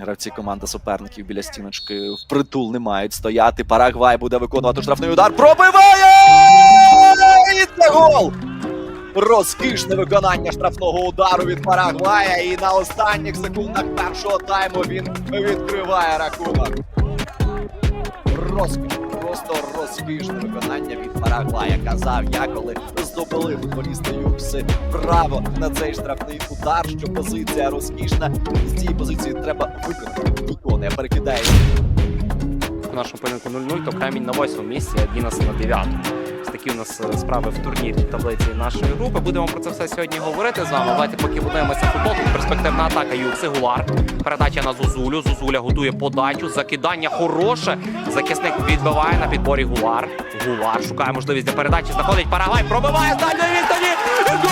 Гравці команди суперників біля стіночки впритул не мають стояти. Парагвай буде виконувати штрафний удар. Пробиває! І це гол! Розкішне виконання штрафного удару від Парагвая. І на останніх секундах першого тайму він відкриває рахунок. Розкіш, просто розкішне виконання від Парагвая. Казав я, коли здобули футболісти Юкси право на цей штрафний удар, що позиція розкішна. З цієї позиції треба виконати. Виконує, перекидає нашому поєдинку 0-0, то камінь на 8 місці, а Дінас на 9. Такі у нас е, справи в турнірній таблиці нашої групи. Будемо про це все сьогодні говорити з вами. Давайте поки будемося футбол. Тут перспективна атака Юкси Гулар. Передача на Зузулю. Зузуля готує подачу. Закидання хороше. Захисник відбиває на підборі Гулар. Гулар шукає можливість для передачі. Знаходить Парагвай. Пробиває з дальньої відстані. Гол!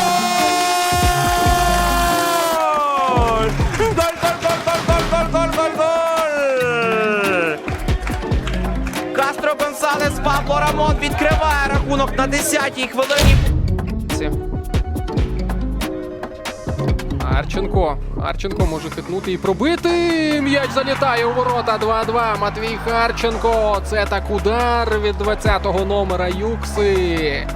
Голь, голь, голь, Кастро Гонсалес Пабло Рамон відкриває рахунок на 10-й хвилині. Арченко. Арченко може хитнути і пробити. М'яч залітає у ворота. 2-2. Матвій Харченко. Це так удар від 20-го номера Юкси.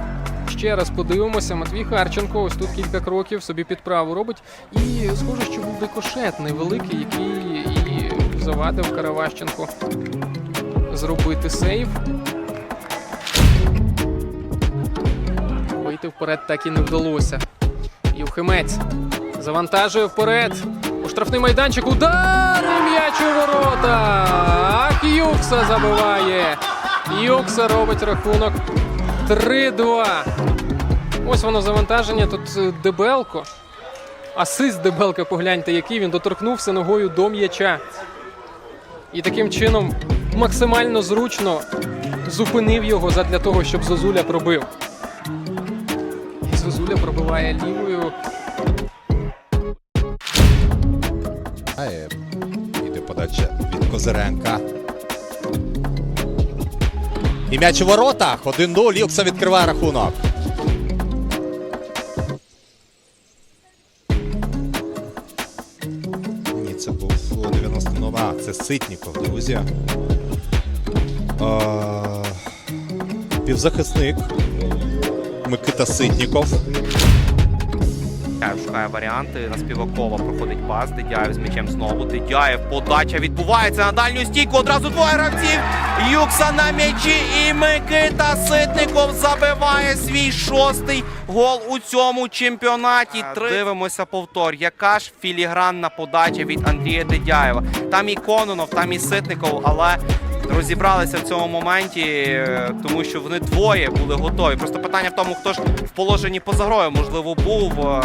Ще раз подивимося. Матвій Харченко. Ось тут кілька кроків собі підправу робить. І схоже, що був рикошет невеликий, який і завадив Караващенко зробити сейв. Вийти вперед так і не вдалося. Євхимець завантажує вперед. У штрафний майданчик. Удар! І М'яч у ворота. Ах, Юкса забиває. Юкса робить рахунок 3-2. Ось воно завантаження. Тут е, Дебелко. Асист Дебелка, погляньте, який він доторкнувся ногою до м'яча. І таким чином максимально зручно зупинив його задля того, щоб Зозуля пробив. І Зозуля пробиває лівою. Е, Іде подача від Козиренка. І м'яч у воротах. 1-0. Юкса відкриває рахунок. Це Ситніков, друзі. А, Півзахисник. Микита Ситніков. Дядяєв шукає варіанти. На Співакова проходить пас. Дедяєв з м'ячем знову. Дедяєв подача відбувається на дальню стійку. Одразу двоє гравців. Юкса на м'ячі. І Микита Ситников забиває свій шостий гол у цьому чемпіонаті. Три. Дивимося повтор. Яка ж філігранна подача від Андрія Дедяєва. Там і Кононов, там і Ситников, але. Розібралися в цьому моменті, е, тому що вони двоє були готові. Просто питання в тому, хто ж в положенні поза грою, можливо, був. Е,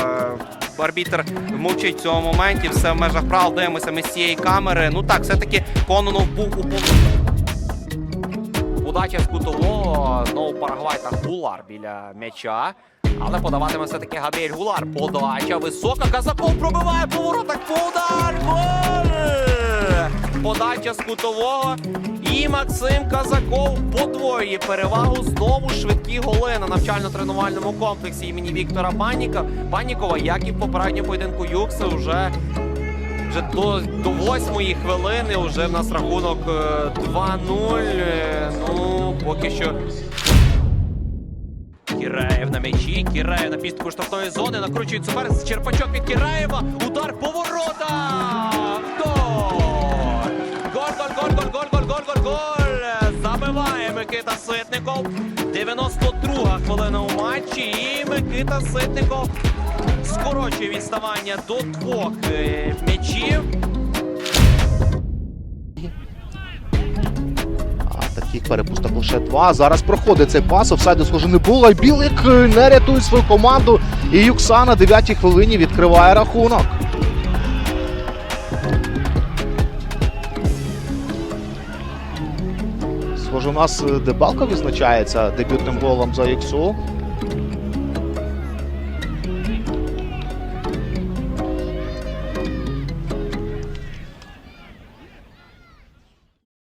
Арбітер мовчить в цьому моменті, все в межах правил. Дивимося ми з цієї камери. Ну так, все-таки Кононов був у пов- Удача з кутового. Знову Парагвай та Гулар біля м'яча. Але подаватиме все-таки Габріель Гулар. Подача висока. Казаков пробиває повороток. Удар! Подача з кутового. І Максим Казаков подвоює перевагу. Знову швидкі голи на навчально-тренувальному комплексі імені Віктора Паніка. Панікова, як і в попередньому поєдинку Юкси, вже вже до, до восьмої хвилини вже в нас рахунок е, 2-0. Е, Ну, поки що. Кіраєв на м'ячі, Кіраєв на пістку штрафної зони, накручують суперець, Черпачок від Кіраєва, удар по Микита Ситников. 92 хвилина у матчі, і Микита Ситников скорочує відставання до двох е, м'ячів. Таких перепусток лише два. Зараз проходить цей пас. Офсайду схоже не було. Білик е, не рятує свою команду. І Юкса на 9-й хвилині відкриває рахунок. Схоже, у нас е, Дебалка відзначається дебютним голом за Юксу.